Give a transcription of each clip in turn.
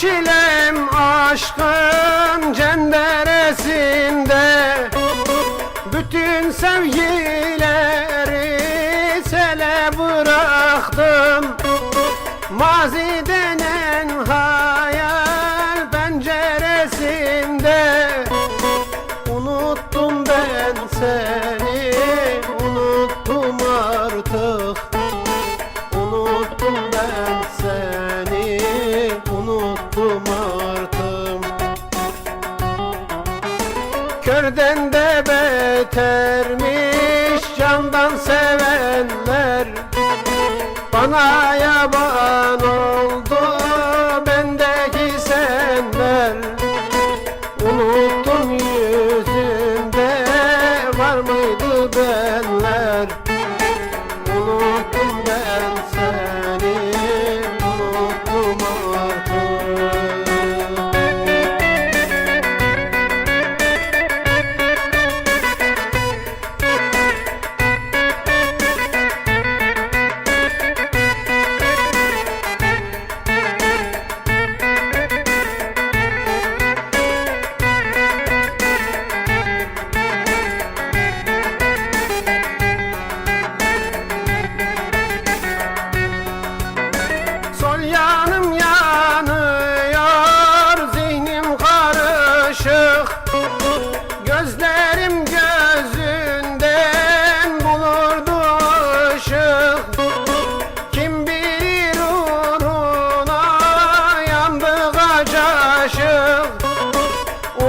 çilem aşkın cenderesinde. Bütün sevgileri sele bıraktım. Mazi Körden de betermiş candan sevenler. Bana yaban oldu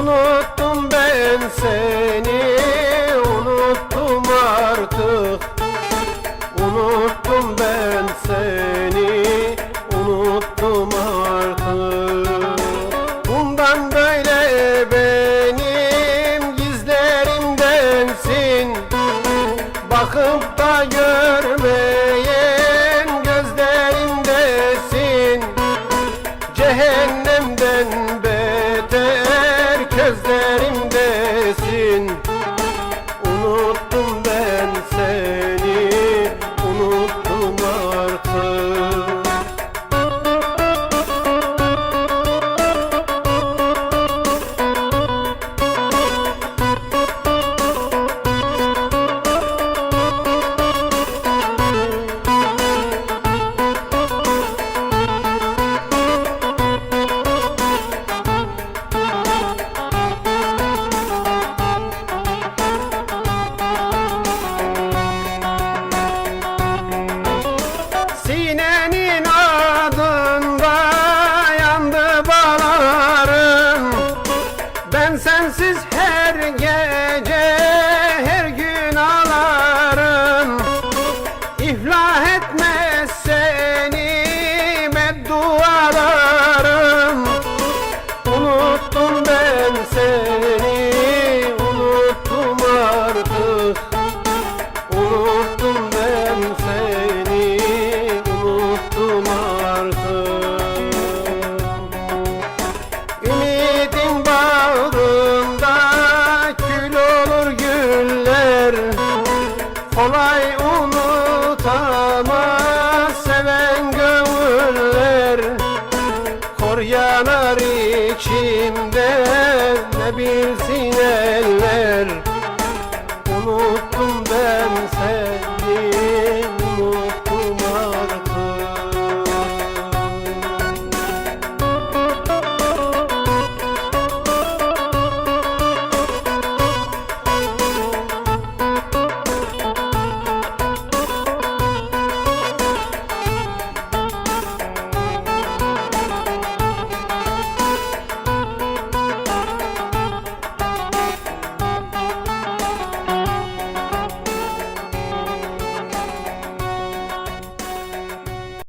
Unuttum ben seni, unuttum artık. Unuttum ben seni, unuttum artık. Bundan böyle benim gizlerimdensin Bakıp da görmeyen gözlerimdesin Cehennemden beter sensiz her gece Kolay unutamaz seven gönüller Kor yanar içimde ne bilsin eller. Unuttum ben seni